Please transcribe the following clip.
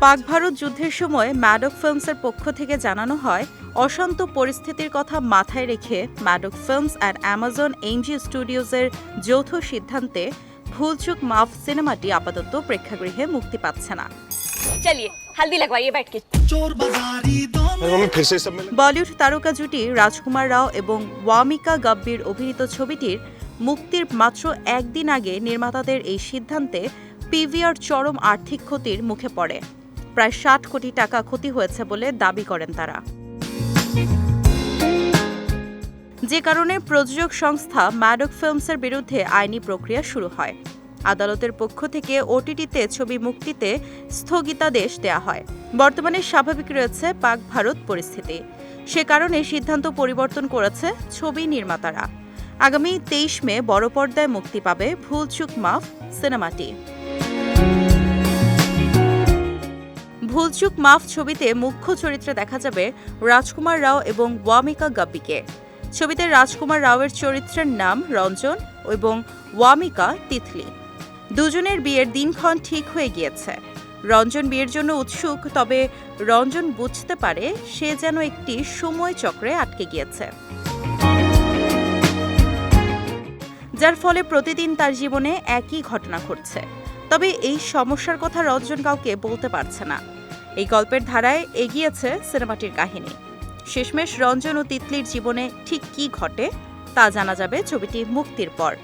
পাক ভারত যুদ্ধের সময় ম্যাডক ফিল্মসের পক্ষ থেকে জানানো হয় অশান্ত পরিস্থিতির কথা মাথায় রেখে ম্যাডক ফিল্মস আর অ্যামাজন এনজি স্টুডিওজের যৌথ সিদ্ধান্তে ভুলচুক মাফ সিনেমাটি আপাতত প্রেক্ষাগৃহে মুক্তি পাচ্ছে না। বলিউড তারকা জুটি রাজকুমার রাও এবং ওয়ামিকা গাব্বির অভিনীত ছবিটির মুক্তির মাত্র একদিন আগে নির্মাতাদের এই সিদ্ধান্তে পিভিআর চরম আর্থিক ক্ষতির মুখে পড়ে। প্রায় ষাট কোটি টাকা ক্ষতি হয়েছে বলে দাবি করেন তারা। যে কারণে প্রযোজক সংস্থা ম্যাডক ফিল্মসের বিরুদ্ধে আইনি প্রক্রিয়া শুরু হয়। আদালতের পক্ষ থেকে ওটিটিতে ছবি মুক্তিতে স্থগিতাদেশ দেয়া হয়। বর্তমানে স্বাভাবিক রয়েছে পাক ভারত পরিস্থিতি। সে কারণে সিদ্ধান্ত পরিবর্তন করেছে ছবি নির্মাতারা। আগামী তেইশ মে বড় পর্দায় মুক্তি পাবে ভুলচুক মাফ সিনেমাটি। ভুলচুক মাফ ছবিতে মুখ্য চরিত্রে দেখা যাবে রাজকুমার রাও এবং ওয়ামিকা গাব্বিকে ছবিতে রাজকুমার রাওয়ের চরিত্রের নাম রঞ্জন এবং ওয়ামিকা তিতলি। দুজনের বিয়ের দিনক্ষণ ঠিক হয়ে গিয়েছে। রঞ্জন বিয়ের জন্য উৎসুক, তবে রঞ্জন বুঝতে পারে সে যেন একটি সময় চক্রে আটকে গিয়েছে। যার ফলে প্রতিদিন তার জীবনে একই ঘটনা ঘটছে। তবে এই সমস্যার কথা রঞ্জন কাউকে বলতে পারছে না। এই গল্পের ধারায় এগিয়েছে সিনেমাটির কাহিনী। শেষমেশ রঞ্জন ও তিতলির জীবনে ঠিক কি ঘটে তা জানা যাবে ছবিটি মুক্তির পর।